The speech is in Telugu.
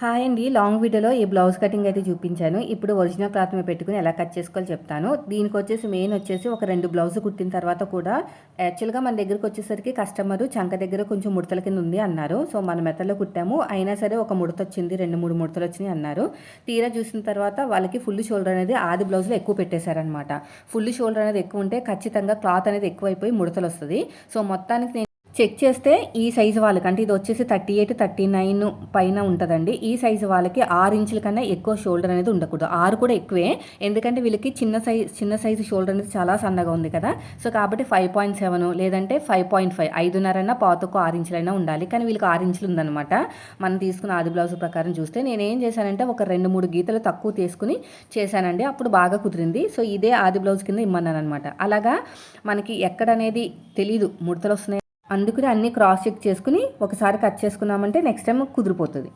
హాయ్ అండి. లాంగ్ వీడియోలో ఈ బ్లౌజ్ కటింగ్ అయితే చూపించాను. ఇప్పుడు ఒరిజినల్ క్లాత్ మీద పెట్టుకుని ఎలా కట్ చేసుకోవాలో చెప్తాను. దీనికి వచ్చేసి మెయిన్ వచ్చేసి ఒక రెండు బ్లౌజ్ కుట్టిన తర్వాత కూడా యాక్చువల్గా మన దగ్గరకు వచ్చేసరికి కస్టమర్ చంక దగ్గర కొంచెం ముడతల కింద ఉంది అన్నారు. సో మన మెత్తలో కుట్టాము. అయినా సరే ఒక ముడత వచ్చింది రెండు మూడు ముడతలు వచ్చినాయి అన్నారు. తీరా చూసిన తర్వాత వాళ్ళకి ఫుల్ షోల్డర్ అనేది ఆది బ్లౌజ్లో ఎక్కువ పెట్టేశారనమాట ఫుల్ షోల్డర్ అనేది ఎక్కువ ఉంటే ఖచ్చితంగా క్లాత్ అనేది ఎక్కువైపోయి ముడతలు వస్తుంది. సో మొత్తానికి నేను చెక్ చేస్తే ఈ సైజు వాళ్ళకి అంటే ఇది వచ్చేసి థర్టీ ఎయిట్ థర్టీ నైన్ పైన ఉంటుందండి. ఈ సైజు వాళ్ళకి ఆరు ఇంచుల కన్నా ఎక్కువ షోల్డర్ అనేది ఉండకూడదు. ఆరు కూడా ఎక్కువే ఎందుకంటే వీళ్ళకి చిన్న సైజ్ చిన్న సైజు షోల్డర్ అనేది చాలా సన్నగా ఉంది కదా. సో కాబట్టి ఫైవ్ పాయింట్ సెవెన్ లేదంటే ఫైవ్ పాయింట్ ఫైవ్ ఐదున్నరైనా పాతకు ఆరు ఇంచులైనా ఉండాలి. కానీ వీళ్ళకి ఆరు ఇంచులు ఉందన్నమాట. మనం తీసుకున్న ఆది బ్లౌజ్ ప్రకారం చూస్తే నేను ఏం చేశానంటే ఒక రెండు మూడు గీతలు తక్కువ తీసుకుని చేశానండి. అప్పుడు బాగా కుదిరింది. సో ఇదే ఆది బ్లౌజ్ కింద ఇమ్మన్నాను అనమాట అలాగా మనకి ఎక్కడనేది తెలీదు ముడతలు వస్తున్నాయి అందుకని అన్ని క్రాస్ చెక్ చేసుకుని ఒకసారి కట్ చేసుకున్నామంటే నెక్స్ట్ టైం కుదిరిపోతుంది.